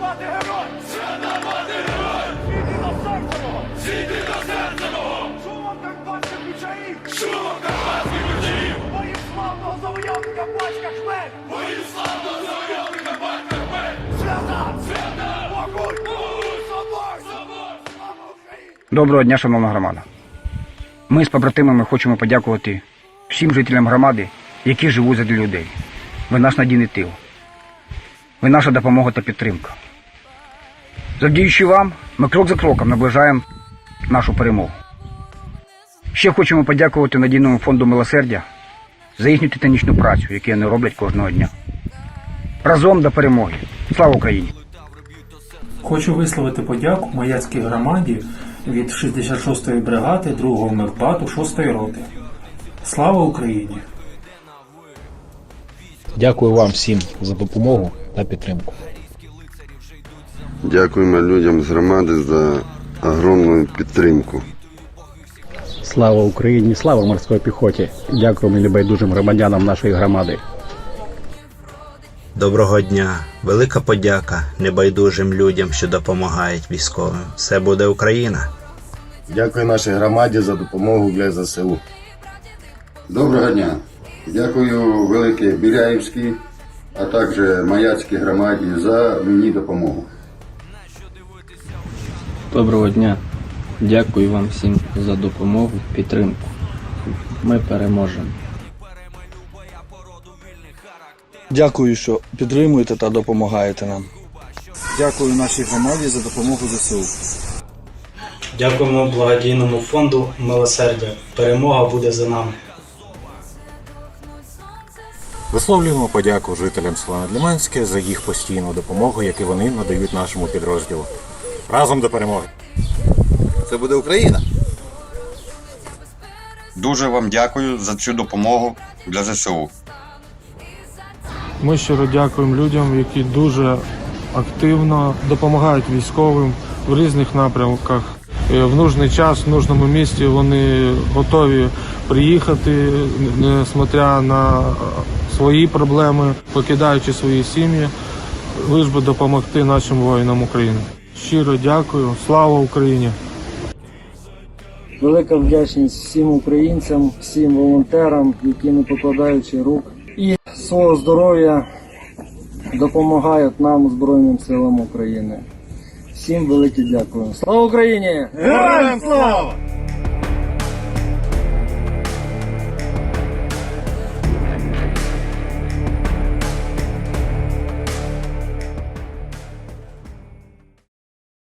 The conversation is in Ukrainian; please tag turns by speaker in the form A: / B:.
A: мати герой! Свята мати герой! Світи до серця мого! Світи до серця мого! Шумом карпатських ключаїв! Шумом карпатських ключаїв! Воїн славного завойовника батька Хмель! Воїн славного завойовника батька Хмель! Свята! Свята! Могуть! Могуть! Собор! Собор! Слава Україні!
B: Доброго дня, шановна громада. Ми з побратимами хочемо подякувати всім жителям громади, які живуть задля людей. Ви наш надійний тил. Ви наша допомога та підтримка. Завдяючи вам, ми крок за кроком наближаємо нашу перемогу. Ще хочемо подякувати надійному фонду милосердя за їхню титанічну працю, яку вони роблять кожного дня. Разом до перемоги. Слава Україні!
C: Хочу висловити подяку Маяцькій громаді від 66-ї бригади 2-го мехбату 6-ї роти. Слава Україні!
D: Дякую вам всім за допомогу та підтримку.
E: Дякуємо людям з громади за огромну підтримку.
F: Слава Україні, слава морській піхоті. Дякуємо небайдужим громадянам нашої громади.
G: Доброго дня! Велика подяка небайдужим людям, що допомагають військовим. Все буде Україна!
H: Дякую нашій громаді за допомогу для ЗСУ.
E: Доброго дня! Дякую велике Біляївській, а також Маяцькій громаді за мені допомогу.
I: Доброго дня. Дякую вам всім за допомогу, підтримку. Ми переможемо.
J: Дякую, що підтримуєте та допомагаєте нам.
K: Дякую нашій громаді за допомогу ЗСУ.
C: Дякуємо благодійному фонду Милосердя. Перемога буде за нами.
D: Висловлюємо подяку жителям села Надліманське за їх постійну допомогу, яку вони надають нашому підрозділу. Разом до перемоги!
H: Це буде Україна.
K: Дуже вам дякую за цю допомогу для ЗСУ.
C: Ми щиро дякуємо людям, які дуже активно допомагають військовим в різних напрямках. Е, В нужний час, в нужному місці вони готові приїхати, несмотря на свої проблеми, покидаючи свої сім'ї, лиш би допомогти нашим воїнам України. Щиро дякую, слава Україні!
I: Велика вдячність всім українцям, всім волонтерам, які не покладаючи рук і свого здоров'я допомагають нам Збройним силам України. Всім велике дякую. Слава Україні!
A: Героям слава!